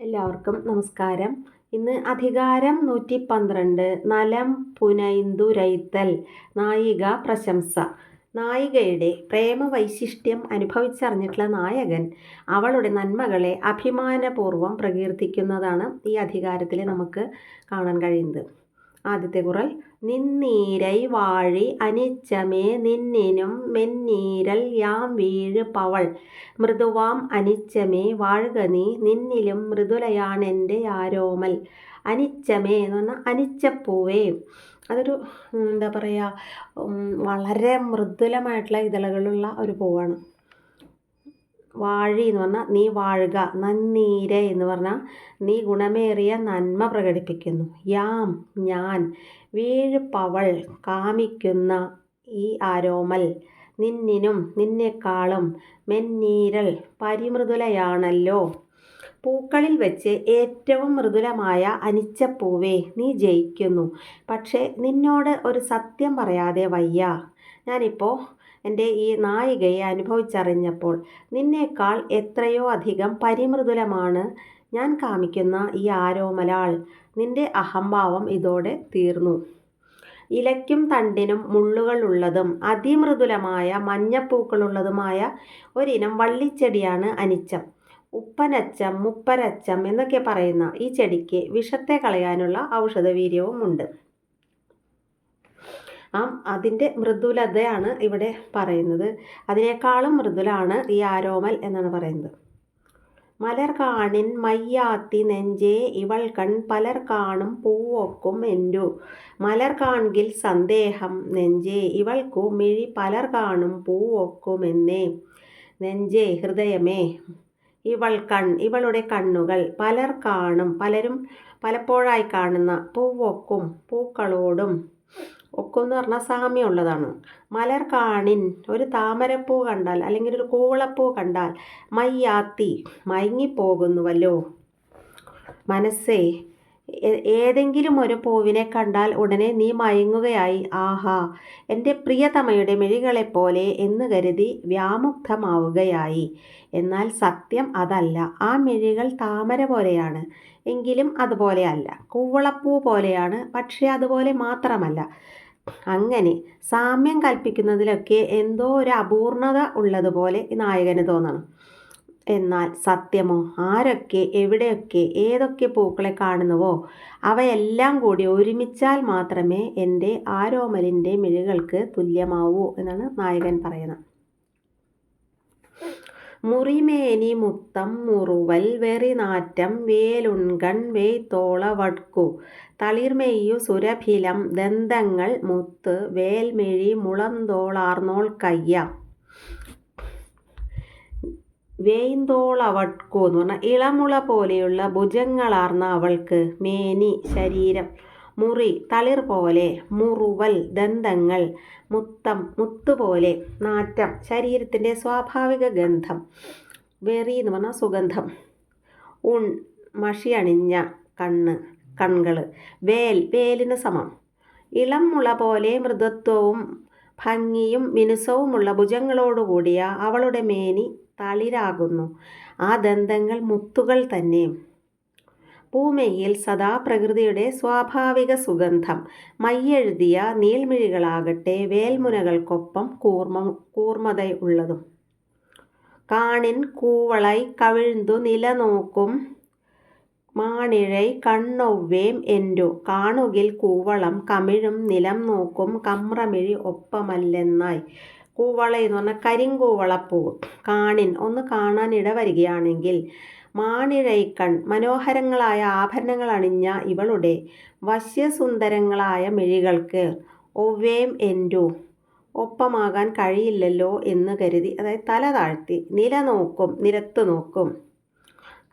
എല്ലാവർക്കും നമസ്കാരം. ഇന്ന് അധികാരം നൂറ്റി പന്ത്രണ്ട് നലം പുനൈന്തു രൈത്തൽ നായിക പ്രശംസ. നായികയുടെ പ്രേമവൈശിഷ്ട്യം അനുഭവിച്ചറിഞ്ഞിട്ടുള്ള നായകൻ അവളുടെ നന്മകളെ അഭിമാനപൂർവം പ്രകീർത്തിക്കുന്നതാണ് ഈ അധികാരത്തിൽ നമുക്ക് കാണാൻ കഴിയുന്നത്. ആദ്യത്തെ കുറൽ. നിന്നീരൈ വാഴി അനിച്ചമേ നിന്നിനും മെന്നീരൽ യാം വീഴ് പവൾ. മൃദുവാം അനിച്ചമേ വാഴുക നീ നിന്നിലും മൃദുലയാണെന്റെ ആരോമൽ. അനിച്ചമേ എന്ന് പറഞ്ഞാൽ അനിച്ചപ്പൂവേ. അതൊരു എന്താ പറയുക വളരെ മൃദുലമായിട്ടുള്ള ഇതളുകളുള്ള ഒരു പൂവാണ്. വാഴി എന്ന് പറഞ്ഞാൽ നീ വാഴുക നന്നീരെ എന്ന് പറഞ്ഞാൽ നീ ഗുണമേറിയ നന്മ പ്രകടിപ്പിക്കുന്നു. യാം ഞാൻ വീഴ് പവൾ കാമിക്കുന്ന ഈ ആരോമൽ നിന്നിനും നിന്നെക്കാളും മെന്നീരൽ പരിമൃദുലയാണല്ലോ. പൂക്കളിൽ വെച്ച് ഏറ്റവും മൃദുലമായ അനിച്ചപ്പൂവേ നീ ജയിക്കുന്നു. പക്ഷേ നിന്നോട് ഒരു സത്യം പറയാതെ വയ്യ. ഞാനിപ്പോൾ എന്റെ ഈ നായികയെ അനുഭവിച്ചറിഞ്ഞപ്പോൾ നിന്നേക്കാൾ എത്രയോ അധികം പരിമൃദുലമാണ് ഞാൻ കാമിക്കുന്ന ഈ ആരോമലാൾ. നിന്റെ അഹംഭാവം ഇതോടെ തീർന്നു. ഇലയ്ക്കും തണ്ടിനും മുള്ളുകളുള്ളതും അതിമൃദുലമായ മഞ്ഞപ്പൂക്കളുള്ളതുമായ ഒരിനം വള്ളിച്ചെടിയാണ് അനിച്ചം. ഉപ്പനച്ചം മുപ്പരച്ചം എന്നൊക്കെ പറയുന്ന ഈ ചെടിക്ക് വിഷത്തെ കളയാനുള്ള ഔഷധവീര്യവും ഉണ്ട് ആ അതിന്റെ മൃദുലതയാണ് ഇവിടെ പറയുന്നത്. അതിനേക്കാളും മൃദുലാണ് ഈ ആരോമൽ എന്നാണ് പറയുന്നത്. മലർ കാണിൻ മയ്യാത്തി നെഞ്ചേ ഇവൾ കൺ പലർ കാണും പൂവൊക്കും എന്റു മലർ കാൺകിൽ സന്ദേഹം നെഞ്ചേ ഇവൾക്കു മിഴി പലർ കാണും പൂവൊക്കുമെന്നേ നെഞ്ചേ ഹൃദയമേ ഇവൾ കൺ ഇവളുടെ കണ്ണുകൾ പലർ കാണും പലരും പലപ്പോഴായി കാണുന്ന പൂവൊക്കും പൂക്കളോടും. ഒക്കെന്ന് പറഞ്ഞാൽ സാമ്യമുള്ളതാണ് മലർ കാണിൻ ഒരു താമരപ്പൂ കണ്ടാൽ അല്ലെങ്കിൽ ഒരു കൂവളപ്പൂ കണ്ടാൽ മയ്യാത്തി മയങ്ങിപ്പോകുന്നുവല്ലോ മനസ്സേ ഏതെങ്കിലും ഒരു പൂവിനെ കണ്ടാൽ ഉടനെ നീ മയങ്ങുകയായി. ആഹാ എന്റെ പ്രിയതമയുടെ മിഴികളെപ്പോലെ എന്ന് കരുതി വ്യാമുക്തമാവുകയായി. എന്നാൽ സത്യം അതല്ല. ആ മെഴികൾ താമര പോലെയാണ്. എങ്കിലും അതുപോലെ അല്ല. കൂവളപ്പൂ പോലെയാണ്. പക്ഷേ അതുപോലെ മാത്രമല്ല. അങ്ങനെ സാമ്യം കൽപ്പിക്കുന്നതിലൊക്കെ എന്തോ ഒരു അപൂർണത ഉള്ളതുപോലെ നായകന് തോന്നണം. എന്നാൽ സത്യമോ? ആരൊക്കെ? എവിടെയൊക്കെ? ഏതൊക്കെ പൂക്കളെ കാണുന്നുവോ? അവയെല്ലാം കൂടി ഒരുമിച്ചാൽ മാത്രമേ എന്റെ ആരോമലിന്റെ മിഴികൾക്ക് തുല്യമാവൂ എന്നാണ് നായകൻ പറയുന്നത്. മുറിമേനി മുത്തം മുറുവൽ വെറിനാറ്റം വേലുൺകൺ വേത്തോള വട്കു. തളിർമെയ്യു സുരഭിലം ദന്തങ്ങൾ മുത്ത് വേൽമിഴി മുളന്തോളാർന്നോൾ കയ്യ. വേയ്ന്തോളവട്കു എന്ന് പറഞ്ഞാൽ ഇളമുള പോലെയുള്ള ഭുജങ്ങളാർന്ന അവൾക്ക് മേനി ശരീരം. മുറി തളിർ പോലെ മുറുവൽ ദന്തങ്ങൾ മുത്തം മുത്തുപോലെ നാറ്റം ശരീരത്തിന്റെ സ്വാഭാവിക ഗന്ധം വെറി എന്ന് പറഞ്ഞാൽ സുഗന്ധം. ഉൺ മഷി അണിഞ്ഞ കണ്ണ് കണ്ണുകൾ വേൽ വേലിന് സമം. ഇളം മുള പോലെ മൃദുത്വവും ഭംഗിയും മിനുസവുമുള്ള ഭുജങ്ങളോടുകൂടിയ അവളുടെ മേനി തളിരാകുന്നു. ആ ദന്തങ്ങൾ മുത്തുകൾ തന്നെ. ഭൂമിയിൽ സദാ പ്രകൃതിയുടെ സ്വാഭാവിക സുഗന്ധം. മയ്യെഴുതിയ നീൽമിഴികളാകട്ടെ വേൽമുനകൾക്കൊപ്പം കൂർമ്മ കൂർമ്മതയുള്ളതും കാണിൻ കൂവളൈ കവിഴ്ന്തു നിലനോക്കും. മാണിഴൈ കണ്ണൊവ്വേം എൻഡു കാണുകിൽ കൂവളം കമിഴും നിലം നോക്കും കമ്രമിഴി ഒപ്പമല്ലെന്നായി. കൂവള എന്ന് പറഞ്ഞാൽ കരിങ്കൂവളപ്പൂവ് കാണിൻ. ഒന്ന് കാണാൻ ഇടവരികയാണെങ്കിൽ മാണിഴൈക്കൺ മനോഹരങ്ങളായ ആഭരണങ്ങൾ അണിഞ്ഞ ഇവളുടെ വശ്യസുന്ദരങ്ങളായ മിഴികൾക്ക് ഒവ്വേം എൻഡു. ഒപ്പമാകാൻ കഴിയില്ലല്ലോ എന്ന് കരുതി അതായത് തല താഴ്ത്തി നില നോക്കും നിരത്ത് നോക്കും.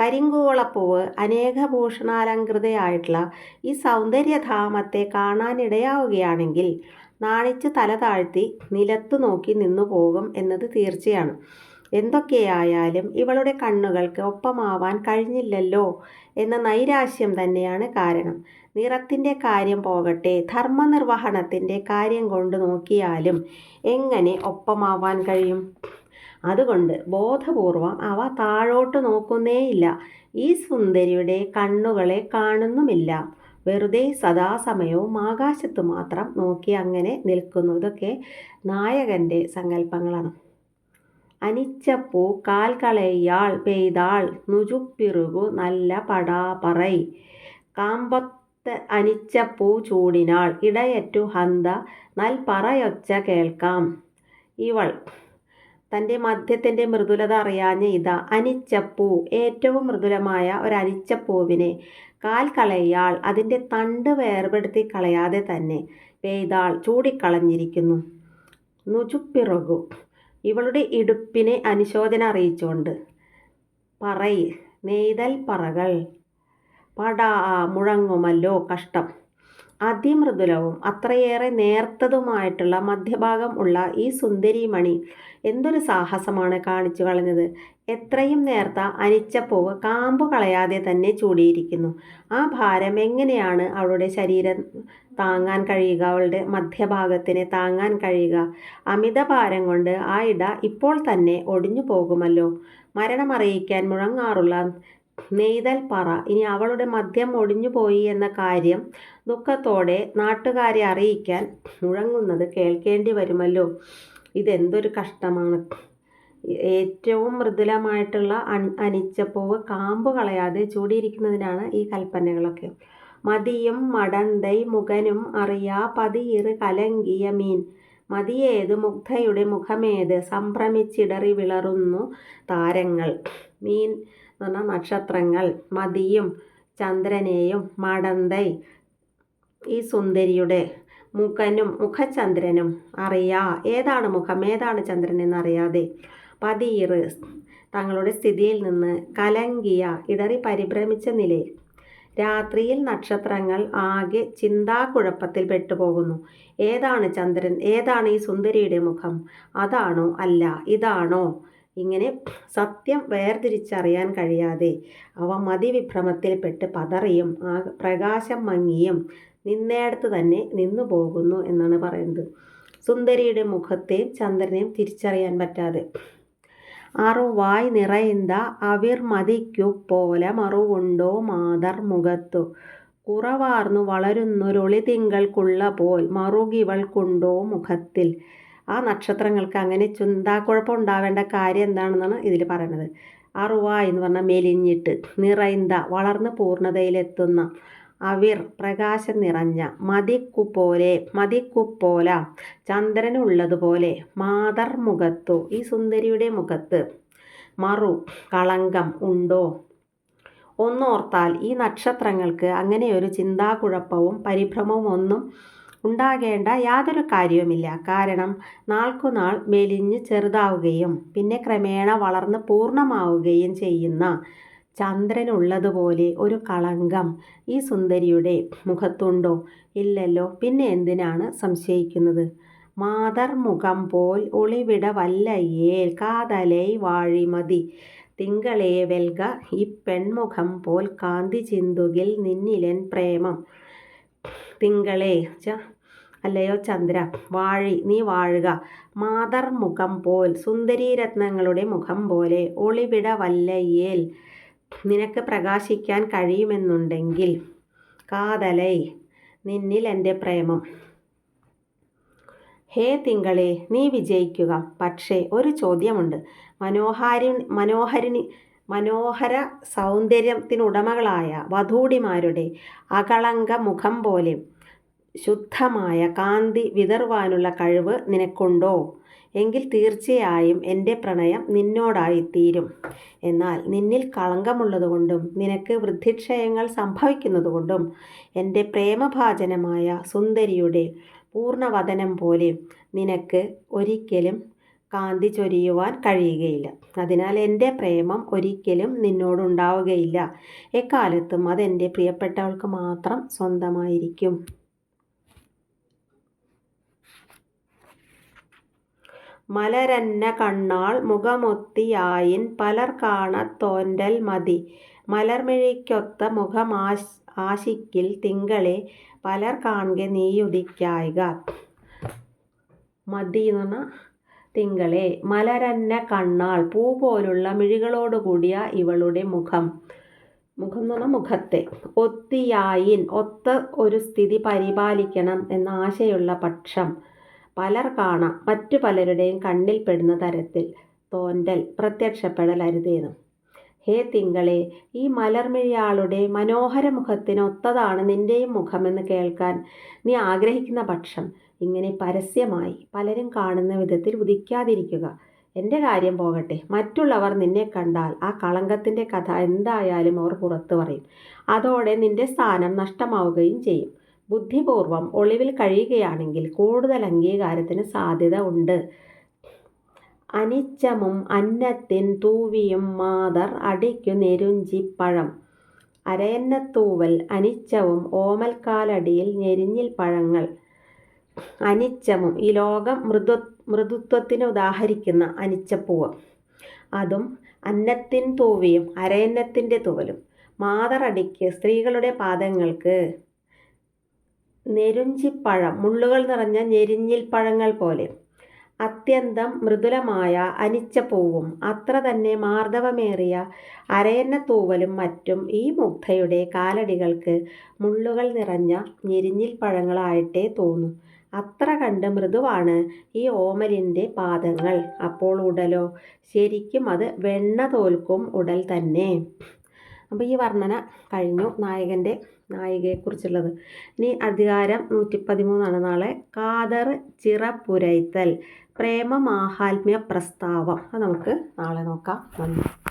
കരിങ്കൂവളപ്പൂവ് അനേകഭൂഷണാലങ്കൃതയായിട്ടുള്ള ഈ സൗന്ദര്യധാമത്തെ കാണാനിടയാവുകയാണെങ്കിൽ നാണിച്ച് തല താഴ്ത്തി നിലത്തു നോക്കി നിന്നു പോകും എന്നത് തീർച്ചയാണ്. എന്തൊക്കെയായാലും ഇവളുടെ കണ്ണുകൾക്ക് ഒപ്പമാവാൻ കഴിഞ്ഞില്ലല്ലോ എന്ന നൈരാശ്യം തന്നെയാണ് കാരണം. നിറത്തിന്റെ കാര്യം പോകട്ടെ ധർമ്മനിർവഹണത്തിന്റെ കാര്യം കൊണ്ട് നോക്കിയാലും എങ്ങനെ ഒപ്പമാവാൻ കഴിയും? അതുകൊണ്ട് ബോധപൂർവം അവ താഴോട്ട് നോക്കുന്നേയില്ല. ഈ സുന്ദരിയുടെ കണ്ണുകളെ കാണുന്നുമില്ല. വെറുതെ സദാസമയവും ആകാശത്ത് മാത്രം നോക്കി അങ്ങനെ നിൽക്കുന്നു. ഇതൊക്കെ നായകന്റെ സങ്കല്പങ്ങളാണ്. അനിച്ചപ്പൂ കാൽ കളയാൾ പെയ്താൾ നുജുപ്പിറുകു നല്ല പടാപറൈ. കാമ്പത്ത് അനിച്ചപ്പൂ ചൂടിനാൾ ഇടയറ്റു ഹന്ത നൽപറയൊച്ച കേൾക്കാം. ഇവൾ തന്റെ മദ്യത്തിന്റെ മൃദുലത അറിയാഞ്ഞ ഇതാ അനിച്ചപ്പൂ. ഏറ്റവും മൃദുലമായ ഒരു അനിച്ചപ്പൂവിനെ കാൽ കളയാൾ അതിന്റെ തണ്ട് വേർപെടുത്തി കളയാതെ തന്നെ പെയ്താൾ ചൂടിക്കളഞ്ഞിരിക്കുന്നു. നുചുപ്പിറകു. ഇവളുടെ ഇടുപ്പിനെ അനുശോചന അറിയിച്ചുകൊണ്ട് പറയ് നെയ്തൽ പറകൾ പടാ മുഴങ്ങുമല്ലോ കഷ്ടം. അതിമൃദുലവും അത്രയേറെ നേർത്തതുമായിട്ടുള്ള മധ്യഭാഗം ഉള്ള ഈ സുന്ദരിമണി എന്തൊരു സാഹസമാണ് കാണിച്ചു കളഞ്ഞത്. എത്രയും നേർത്ത അനിച്ചപ്പൂവ് കാമ്പു കളയാതെ തന്നെ ചൂടിയിരിക്കുന്നു. ആ ഭാരം എങ്ങനെയാണ് അവളുടെ ശരീരം താങ്ങാൻ കഴിയുക? അവളുടെ മധ്യഭാഗത്തിനെ താങ്ങാൻ കഴിയുക? അമിത ഭാരം കൊണ്ട് ആ ഇട ഇപ്പോൾ തന്നെ ഒടിഞ്ഞു പോകുമല്ലോ? മരണമറിയിക്കാൻ മുഴങ്ങാറുള്ള നെയ്തൽ പറ. ഇനി അവളുടെ മദ്യം ഒടിഞ്ഞു പോയി എന്ന കാര്യം ദുഃഖത്തോടെ നാട്ടുകാരെ അറിയിക്കാൻ മുഴങ്ങുന്നത് കേൾക്കേണ്ടി വരുമല്ലോ. ഇതെന്തൊരു കഷ്ടമാണ്. ഏറ്റവും മൃദുലമായിട്ടുള്ള അനിച്ചപ്പൂവ് കാമ്പ് കളയാതെ ചൂടിയിരിക്കുന്നതിനാണ് ഈ കൽപ്പനകളൊക്കെ. മതിയും മടന്തൈ മുഖനും അറിയാ പതിയിറ് കലങ്കിയ മീൻ. മതിയേത് മുഗ്ധയുടെ മുഖമേത് സംഭ്രമിച്ചിടറി വിളറുന്നു താരങ്ങൾ. മീൻ എന്ന് പറഞ്ഞാൽ നക്ഷത്രങ്ങൾ മതിയും ചന്ദ്രനെയും മടന്തൈ ഈ സുന്ദരിയുടെ മുഖനും മുഖചന്ദ്രനും അറിയാ. ഏതാണ് മുഖം? ഏതാണ് ചന്ദ്രൻ എന്നറിയാതെ. പതിയിറ് തങ്ങളുടെ സ്ഥിതിയിൽ നിന്ന് കലങ്കിയ ഇടറി പരിഭ്രമിച്ച നിലയിൽ. രാത്രിയിൽ നക്ഷത്രങ്ങൾ ആകെ ചിന്താക്കുഴപ്പത്തിൽ പെട്ടുപോകുന്നു. ഏതാണ് ചന്ദ്രൻ? ഏതാണ് ഈ സുന്ദരിയുടെ മുഖം? അതാണോ? അല്ല ഇതാണോ? ഇങ്ങനെ സത്യം വേർതിരിച്ചറിയാൻ കഴിയാതെ അവ മതിവിഭ്രമത്തിൽപ്പെട്ട് പതറിയും ആ പ്രകാശം മങ്ങിയും നിന്നേടത്ത് തന്നെ നിന്നു പോകുന്നു എന്നാണ് പറയുന്നത്. സുന്ദരിയുടെ മുഖത്തെയും ചന്ദ്രനെയും തിരിച്ചറിയാൻ പറ്റാതെ. അറുവായ് നിറയുന്ന അവിർമതിക്കു പോലെ മറുവുണ്ടോ മാതർ മുഖത്തു? കുറവാർന്നു വളരുന്നൊരൊളി തിങ്കൾക്കുള്ള പോൽ മറുകിവൾക്കുണ്ടോ മുഖത്തിൽ? ആ നക്ഷത്രങ്ങൾക്ക് അങ്ങനെ ചിന്താക്കുഴപ്പം ഉണ്ടാവേണ്ട കാര്യം എന്താണെന്നാണ് ഇതിൽ പറയുന്നത്. അറുവ എന്ന് പറഞ്ഞാൽ മെലിഞ്ഞിട്ട് നിറൈന്ത വളർന്ന് പൂർണതയിലെത്തുന്ന അവിർ പ്രകാശം നിറഞ്ഞ മതിക്കു മതിക്കുപോലെ മതിക്കുപ്പോല ചന്ദ്രനുള്ളതുപോലെ മാതർ മുഖത്തു ഈ സുന്ദരിയുടെ മുഖത്ത് മറു കളങ്കം ഉണ്ടോ? ഒന്നോർത്താൽ ഈ നക്ഷത്രങ്ങൾക്ക് അങ്ങനെയൊരു ചിന്താകുഴപ്പവും പരിഭ്രമവും ഒന്നും ഉണ്ടാകേണ്ട യാതൊരു കാര്യവുമില്ല. കാരണം നാൾക്കുനാൾ മെലിഞ്ഞ് ചെറുതാവുകയും പിന്നെ ക്രമേണ വളർന്ന് പൂർണമാവുകയും ചെയ്യുന്ന ചന്ദ്രനുള്ളതുപോലെ ഒരു കളങ്കം ഈ സുന്ദരിയുടെ മുഖത്തുണ്ടോ? ഇല്ലല്ലോ. പിന്നെ എന്തിനാണ് സംശയിക്കുന്നത്? മാതർ മുഖം പോൽ ഒളിവിട വല്ലയ്യേൽ കാതലൈ വാഴിമതി. തിങ്കളേ വെൽക ഈ പെൺമുഖം പോൽ കാന്തി ചിന്തുകിൽ നിന്നിലൻ പ്രേമം. തിങ്കളേ അല്ലയോ ചന്ദ്ര? വാഴി നീ വാഴുക. മാതർ മുഖം പോൽ സുന്ദരീരത്നങ്ങളുടെ മുഖം പോലെ ഒളിവിട വല്ലയ്യേൽ നിനക്ക് പ്രകാശിക്കാൻ കഴിയുമെന്നുണ്ടെങ്കിൽ കാതലൈ നിന്നിൽ എന്റെ പ്രേമം. ഹേ തിങ്കളെ നീ വിജയിക്കുക. പക്ഷേ ഒരു ചോദ്യമുണ്ട്. മനോഹാരി മനോഹരിണി മനോഹര സൗന്ദര്യത്തിനുടമകളായ വധൂടിമാരുടെ അകളങ്ക മുഖം പോലെ ശുദ്ധമായ കാന്തി വിതറുവാനുള്ള കഴിവ് നിനക്കുണ്ടോ? എങ്കിൽ തീർച്ചയായും എന്റെ പ്രണയം നിന്നോടായിത്തീരും. എന്നാൽ നിന്നിൽ കളങ്കമുള്ളതുകൊണ്ടും നിനക്ക് വൃദ്ധിക്ഷയങ്ങൾ സംഭവിക്കുന്നതുകൊണ്ടും എന്റെ പ്രേമഭാജനമായ സുന്ദരിയുടെ പൂർണവദനം പോലെ നിനക്ക് ഒരിക്കലും കാന്തി ചൊരിയുവാൻ കഴിയുകയില്ല. അതിനാൽ എന്റെ പ്രേമം ഒരിക്കലും നിന്നോടുണ്ടാവുകയില്ല. എക്കാലത്തും അതെന്റെ പ്രിയപ്പെട്ടവൾക്ക് മാത്രം സ്വന്തമായിരിക്കും. മലരന്ന കണ്ണാൾ മുഖമൊത്തിയായിൻ പലർ കാണത്തോന്റൽ മതി. മലർമിഴിക്കൊത്ത മുഖമാശ് ആശിക്കിൽ തിങ്കളെ പലർ കാണെ നീയുദിക്കായിക. മതി എന്ന് പറഞ്ഞാൽ തിങ്കളെ. മലരന്ന കണ്ണാൾ പൂ പോലുള്ള മിഴികളോടുകൂടിയ ഇവളുടെ മുഖം. മുഖം എന്ന് പറഞ്ഞാൽ മുഖത്തെ. ഒത്തിയായിൻ ഒത്ത ഒരു സ്ഥിതി പരിപാലിക്കണം എന്ന ആശയുള്ള പക്ഷം. പലർ കാണാം. മറ്റു പലരുടെയും കണ്ണിൽപ്പെടുന്ന തരത്തിൽ തോന്നൽ പ്രത്യക്ഷപ്പെടൽ അരുതേനും ഹേ തിങ്കളെ ഈ മലർമിഴിയാളുടെ മനോഹര മുഖത്തിന് ഒത്തതാണ് നിന്റെയും മുഖമെന്ന് കേൾക്കാൻ നീ ആഗ്രഹിക്കുന്ന പക്ഷം. ഇങ്ങനെ പരസ്യമായി പലരും കാണുന്ന വിധത്തിൽ ഉദിക്കാതിരിക്കുക. എന്റെ കാര്യം പോകട്ടെ. മറ്റുള്ളവർ നിന്നെ കണ്ടാൽ ആ കളങ്കത്തിന്റെ കഥ എന്തായാലും അവർ പുറത്തു പറയും. അതോടെ നിന്റെ സ്ഥാനം നഷ്ടമാവുകയും ചെയ്യും. ബുദ്ധിപൂർവം ഒളിവിൽ കഴിയുകയാണെങ്കിൽ കൂടുതൽ അംഗീകാരത്തിന് സാധ്യത ഉണ്ട്. അനിച്ചമും അന്നത്തിൻ തൂവിയും മാതർ അടിക്കു നെരുഞ്ചിപ്പഴം. അരയന്നത്തൂവൽ അനിച്ചവും ഓമൽക്കാലടിയിൽ ഞെരിഞ്ഞിൽ പഴങ്ങൾ. അനിച്ചമും ഈ ലോകം മൃദു മൃദുത്വത്തിന് ഉദാഹരിക്കുന്ന അനിച്ചപ്പൂവ്. അതും അന്നത്തിൻ തൂവിയും അരയന്നത്തിന്റെ തൂവലും. മാതറടിക്ക് സ്ത്രീകളുടെ പാദങ്ങൾക്ക് നെരുഞ്ചിപ്പഴം മുള്ളുകൾ നിറഞ്ഞ ഞെരിഞ്ഞിൽ പഴങ്ങൾ പോലെ. അത്യന്തം മൃദുലമായ അനിച്ചപ്പൂവും അത്ര തന്നെ മാർദ്ദവമേറിയ അരയന്നത്തൂവലും മറ്റും ഈ മുഗ്ധയുടെ കാലടികൾക്ക് മുള്ളുകൾ നിറഞ്ഞ ഞെരിഞ്ഞിൽ പഴങ്ങളായിട്ടേ തോന്നും. അത്ര കണ്ട് മൃദുവാണ് ഈ ഓമലിന്റെ പാദങ്ങൾ. അപ്പോൾ ഉടലോ ശരിക്കും അത് വെണ്ണ തോൽക്കും ഉടൽ തന്നെ. അപ്പോൾ ഈ വർണന കഴിഞ്ഞു. നായകന്റെ നായികയെക്കുറിച്ചുള്ളത്. ഇനി അധികാരം നൂറ്റി പതിമൂന്നാണ് നാളെ കാതർ ചിറപ്പുരൈത്തൽ പ്രേമ മാഹാത്മ്യ പ്രസ്താവം. അത് നമുക്ക് നാളെ നോക്കാം. നന്ദി.